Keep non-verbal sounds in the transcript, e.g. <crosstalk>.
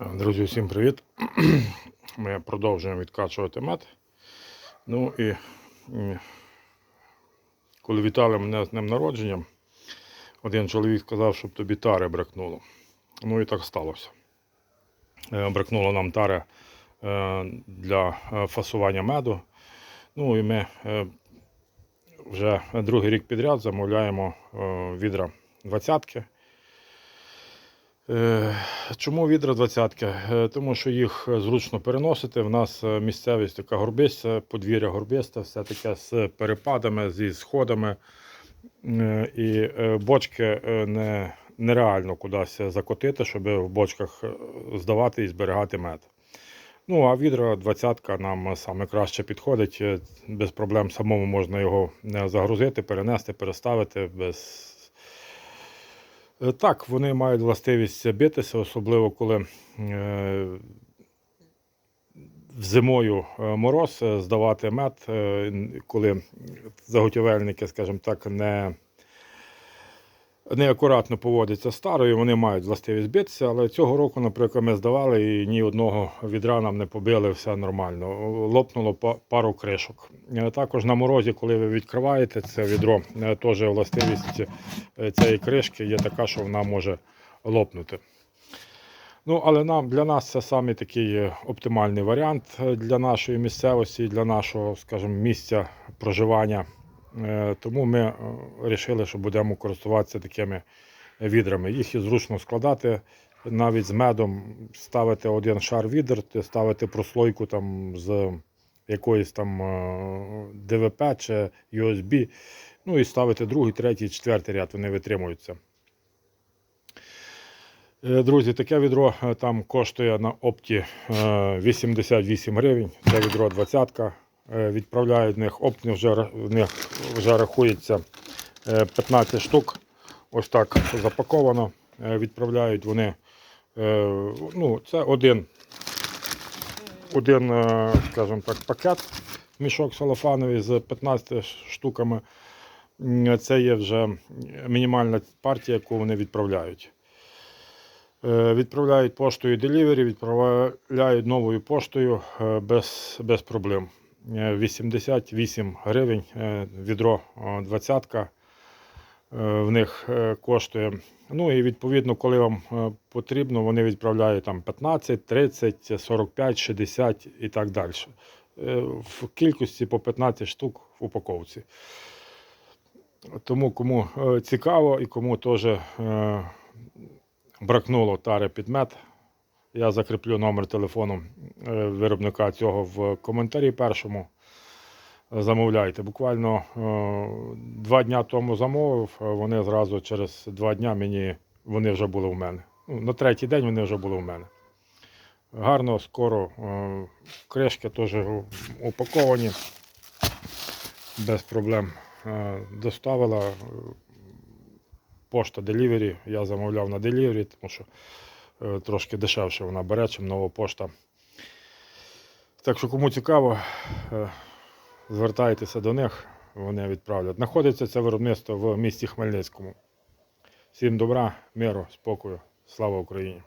Друзі, всім привіт! <clears throat> Ми продовжуємо відкачувати мед. Ну і коли вітали мене з днем народження, один чоловік сказав, щоб тобі тари бракнуло. Ну і так сталося. Е, Бракнуло нам тари е, для е, фасування меду. Ну і ми вже другий рік підряд замовляємо відра двадцятки. Е, Чому відра двадцятки? Е, Тому що їх зручно переносити. В нас е, місцевість така горбиста, подвір'я горбисте, все таке з перепадами, зі сходами. Е, І е, бочки е, не, нереально кудись закотити, щоб в бочках е, здавати і зберігати мед. Ну, а відра двадцятка нам саме краще підходить. Е, Без проблем самому можна його е, загрузити, перенести, переставити без Е, Так, вони мають властивість битися, особливо коли е, зимою е, мороз е, здавати мед, е, коли заготівельники, скажімо так, не, неакуратно поводяться з старою, вони мають властивість битися, але цього року, наприклад, ми здавали і ні одного відра нам не побили, все нормально. Лопнуло пару кришок. Е, Також на морозі, коли ви відкриваєте це відро, е, теж властивість е, цієї кришки є така, що вона може лопнути. Ну, але нам, для нас це саме такий оптимальний варіант для нашої місцевості, для нашого, скажімо, місця проживання. Е, Тому ми вирішили, що будемо користуватися такими відрами. Їх і зручно складати навіть з медом, ставити один шар відер, ставити прослойку там з якоїсь там е, ДВП чи USB, ну і ставити другий, третій, четвертий ряд, вони витримуються. Е, Друзі, таке відро е, там коштує на опті е, 88 гривень. Це відро 20 Відправляють в них опт, вже, в них вже рахується е, 15 штук. Ось так запаковано. Е, Відправляють вони. е, Ну, це один, один е, скажімо так, пакет, мішок салофановий з 15 штуками. Це є вже мінімальна партія, яку вони відправляють. Е, Відправляють поштою Delivery, відправляють новою поштою е, без, без проблем. Е, 88 гривень е, відро 20 в них е, коштує. Ну і відповідно, коли вам е, потрібно, вони відправляють там 15, 30, 45, 60 і так далі. Е, В кількості по 15 штук в упаковці. Тому кому е, цікаво і кому теж е, бракнуло тари під мед. Я закріплю номер телефону е, виробника цього в коментарі першому. Замовляйте. Буквально е, два дня тому замовив, вони зразу через два дня мені вони вже були в мене. Ну, на третій день вони вже були в мене. Гарно, скоро. е, Кришки теж упаковані. Без проблем доставила. Пошта Delivery. Я замовляв на Delivery, тому що трошки дешевше вона бере, чим нова пошта. Так що, кому цікаво, е, звертайтеся до них, вони відправлять. Знаходиться це виробництво в місті Хмельницькому. Всім добра, миру, спокою, слава Україні!